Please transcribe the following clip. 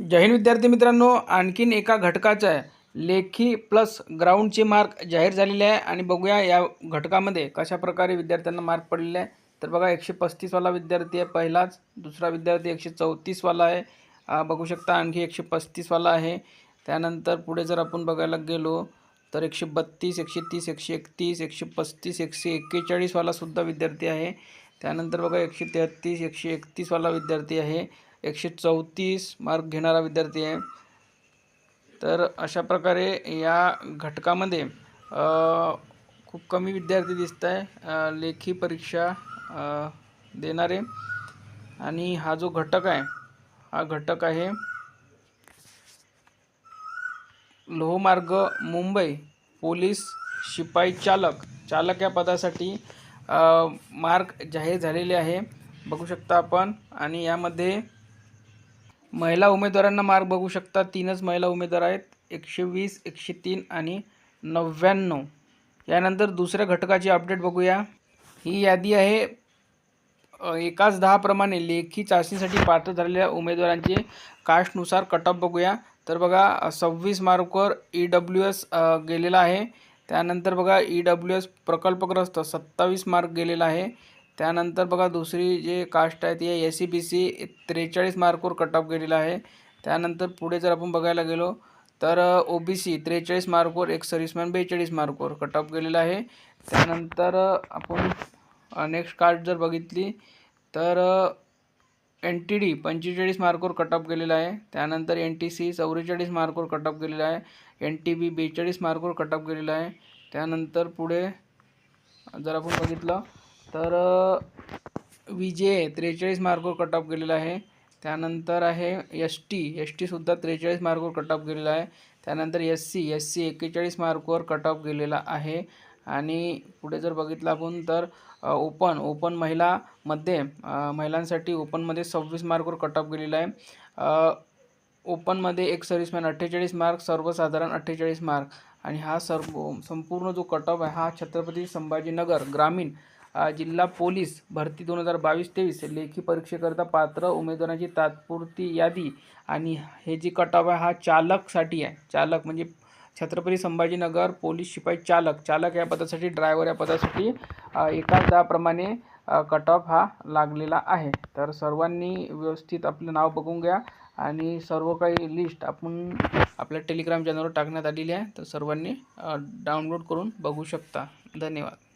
जैन हिंद विद्यार्थी मित्रांनो आणखीन एका घटकाच्या लेखी प्लस ग्राउंडचे मार्क जाहीर झालेले आहे आणि बघूया या घटकामध्ये कशा प्रकारे विद्यार्थ्यांना मार्क पडलेले आहे. तर बघा एकशे पस्तीसवाला विद्यार्थी आहे पहिलाच दुसरा विद्यार्थी एकशे चौतीसवाला आहे. बघू शकता आणखी एकशे पस्तीसवाला आहे. त्यानंतर पुढे जर आपण बघायला गेलो तर एकशे बत्तीस एकशे तीस एकशे एकतीस एकशे पस्तीस एकशे एक्केचाळीसवालासुद्धा विद्यार्थी आहे. त्यानंतर बघा एकशे तेहत्तीस एकशे एकतीसवाला विद्यार्थी आहे. एकशे चौतीस मार्क घेणारा विद्यार्थी आहे. तर अशा प्रकारे या घटकामध्ये खूप कमी विद्यार्थी दिसत आहे लेखी परीक्षा देणारे. आणि हा जो घटक आहे हा घटक आहे लोहमार्ग मुंबई पोलीस शिपाई चालक. चालक या पदासाठी मार्क जाहीर झालेले आहे. बघू शकता आपण. आणि यामध्ये महिला उमेदवारांना मार्क बघू शकता. तीनच महिला उमेदवार आहेत. एकशे वीस एकशे तीन आणि नव्याण्णव. यानंतर दुसऱ्या घटकाची अपडेट बघूया. ही यादी आहे एकाच दहाप्रमाणे लेखी चाचणीसाठी पात्र झालेल्या उमेदवारांचे कास्टनुसार कटअप बघूया. तर बघा सव्वीस मार्कवर ई डब्ल्यू एस गेलेला आहे. त्यानंतर बघा ई डब्ल्यू एस प्रकल्पग्रस्त सत्तावीस मार्क गेलेला आहे. त्यानंतर बघा दुसरी जे कास्ट आहे ती आहे एस सी बी सी त्रेचाळीस मार्कवर कटअप गेलेला आहे. त्यानंतर पुढे जर आपण बघायला गेलो तर ओ बी सी त्रेचाळीस मार्कवर एक सर्विसमॅन बेचाळीस मार्कवर कटअप गेलेला आहे. त्यानंतर आपण नेक्स्ट कास्ट जर बघितली तर एन टी डी पंचेचाळीस मार्कवर कटअप गेलेला आहे. त्यानंतर एन टी सी चौवेचाळीस मार्कवर कटअप गेलेला आहे. एन टी बी बेचाळीस मार्कवर कटअप गेलेला आहे. त्यानंतर पुढे जर आपण बघितलं तर विजय त्रेचाळीस मार्कवर कटअप गेलेला आहे. त्यानंतर आहे एस टी एस टीसुद्धा त्रेचाळीस मार्कवर कटअप गेलेला आहे. त्यानंतर एस सी एस सी एक्केचाळीस मार्कवर कटअप गेलेला आहे. आणि पुढे जर बघितलं आपण तर ओपन ओपन महिलामध्ये महिलांसाठी ओपनमध्ये सव्वीस मार्कवर कटअप गेलेला आहे. ओपनमध्ये एक सर्व्हिसमॅन अठ्ठेचाळीस मार्क सर्वसाधारण अठ्ठेचाळीस मार्क आणि हा सर्व संपूर्ण जो कटअप आहे हा छत्रपती संभाजीनगर ग्रामीण जिल्हा पोलीस भरती दोन हजार बावीस तेवीस लेखी परीक्षेकरता पात्र उमेदवारांची तात्पुरती यादी आणि हे जी कटअप आहे हा चालकसाठी आहे. चालक म्हणजे छत्रपती संभाजीनगर पोलीस शिपाई चालक. चालक या पदासाठी ड्रायव्हर या पदासाठी अ, एकाच दहाप्रमाणे हा लागलेला आहे. तर सर्वांनी व्यवस्थित आपलं नाव बघून घ्या आणि सर्व काही लिस्ट आपण आपल्या टेलिग्राम चॅनलवर टाकण्यात आलेली आहे. तर सर्वांनी डाउनलोड करून बघू शकता. धन्यवाद.